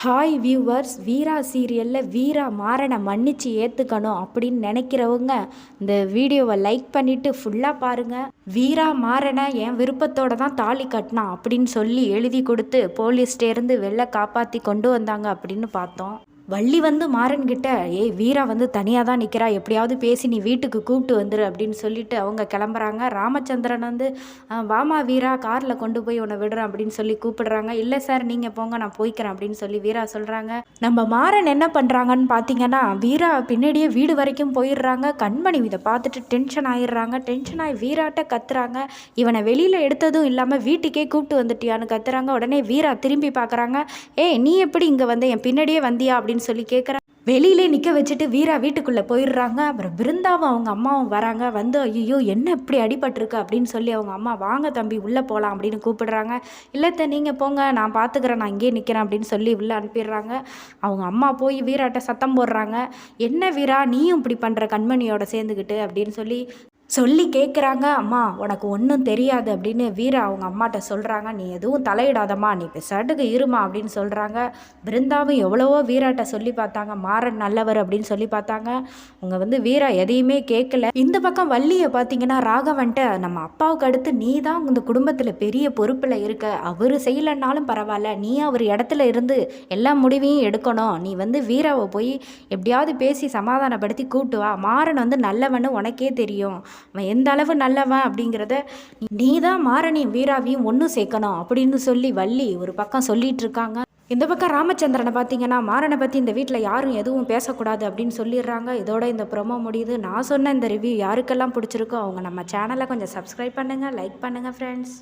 Hi viewers வீரா சீரியலில் வீரா மாறனை மன்னிச்சு ஏற்றுக்கணும் அப்படின்னு நினைக்கிறவங்க இந்த வீடியோவை லைக் பண்ணிவிட்டு ஃபுல்லாக பாருங்கள் வீரா மாறனை என் விருப்பத்தோட தான் தாலி கட்டினான் அப்படின்னு சொல்லி எழுதி கொடுத்து போலீஸ்டேருந்து வெளில காப்பாற்றி கொண்டு வந்தாங்க அப்படின்னு பார்த்தோம். வள்ளி வந்து மாறன்கிட்ட ஏய் வீரா வந்து தனியாக தான் நிற்கிறா எப்படியாவது பேசி நீ வீட்டுக்கு கூப்பிட்டு வந்துரு அப்படின்னு சொல்லிட்டு அவங்க கிளம்புறாங்க. ராமச்சந்திரன் வந்து வாமா வீரா காரில் கொண்டு போய் உன்னை விடுறேன் அப்படின்னு சொல்லி கூப்பிடுறாங்க. இல்லை சார் நீங்கள் போங்க நான் போய்க்கிறேன் அப்படின்னு சொல்லி வீரா சொல்கிறாங்க நம்ம மாறன் என்ன பண்ணுறாங்கன்னு பார்த்தீங்கன்னா வீரா பின்னாடியே வீடு வரைக்கும் போயிடுறாங்க. கண்மணி இதை பார்த்துட்டு டென்ஷன் ஆயிடுறாங்க. டென்ஷன் ஆகி வீராட்ட கத்துறாங்க. இவனை வெளியில் எடுத்ததும் இல்லாமல் வீட்டுக்கே கூப்பிட்டு வந்துட்டியான்னு கத்துறாங்க. உடனே வீரா திரும்பி பார்க்குறாங்க ஏய் நீ எப்படி இங்கே வந்த என் பின்னாடியே வந்தியா? அப்படின்னு சொல்லி கேட்குற வெளியிலே நிற்க வச்சுட்டு வீரா வீட்டுக்குள்ளே போயிடுறாங்க. அப்புறம் பிருந்தாவும் அவங்க அம்மாவும் வராங்க. வந்து ஐயோ என்ன இப்படி அடிபட்டிருக்கு? அப்படின்னு சொல்லி அவங்க அம்மா வாங்க தம்பி உள்ளே போகலாம் அப்படின்னு கூப்பிடுறாங்க. இல்லைத்த நீங்கள் போங்க. நான் பார்த்துக்கிறேன் நான் இங்கேயே நிற்கிறேன் அப்படின்னு சொல்லி உள்ளே அனுப்பிடுறாங்க. அவங்க அம்மா போய் வீராட்ட சத்தம் போடுறாங்க. என்ன வீரா நீயும் இப்படி பண்ணுற கண்மணியோட சேர்ந்துக்கிட்டு அப்படின்னு சொல்லி சொல்லி கேட்குறாங்க அம்மா உனக்கு ஒன்றும் தெரியாது அப்படின்னு வீரா அவங்க அம்மாட்ட சொல்கிறாங்க நீ எதுவும் தலையிடாதம்மா நீ பெசாட்டுக்கு இருமா அப்படின்னு சொல்கிறாங்க பிருந்தாவும் எவ்வளவோ வீராட்ட சொல்லி பார்த்தாங்க. மாறன் நல்லவர் அப்படின்னு சொல்லி பார்த்தாங்க. அவங்க வந்து வீரா எதையுமே கேட்கல இந்த பக்கம் வள்ளியை பார்த்தீங்கன்னா ராகவன்ட்ட நம்ம அப்பாவுக்கு அடுத்து நீ தான் இந்த குடும்பத்தில் பெரிய பொறுப்பில் இருக்க. அவர் செய்யலைன்னாலும் பரவாயில்ல. நீ அவர் இடத்துல இருந்து எல்லா முடிவையும் எடுக்கணும். நீ வந்து வீராவை போய் எப்படியாவது பேசி சமாதானப்படுத்தி கூட்டு வா. மாறன் வந்து நல்லவன்னு உனக்கே தெரியும். அவன் எந்த அளவு நல்லவன் அப்படிங்கிறத நீ தான் மாறனையும் வீராவையும் ஒன்றும் சேர்க்கணும் அப்படின்னு சொல்லி வள்ளி ஒரு பக்கம் சொல்லிட்டு இருக்காங்க. இந்த பக்கம் ராமச்சந்திரனை பார்த்தீங்கன்னா மாறனை பற்றி இந்த வீட்டில் யாரும் எதுவும் பேசக்கூடாது அப்படின்னு சொல்லிடுறாங்க. இதோட இந்த ப்ரொமோ முடியுது. நான் சொன்ன இந்த ரிவ்யூ யாருக்கெல்லாம் பிடிச்சிருக்கோ அவங்க நம்ம சேனலை கொஞ்சம் சப்ஸ்கிரைப் பண்ணுங்கள் லைக் பண்ணுங்கள் ஃப்ரெண்ட்ஸ்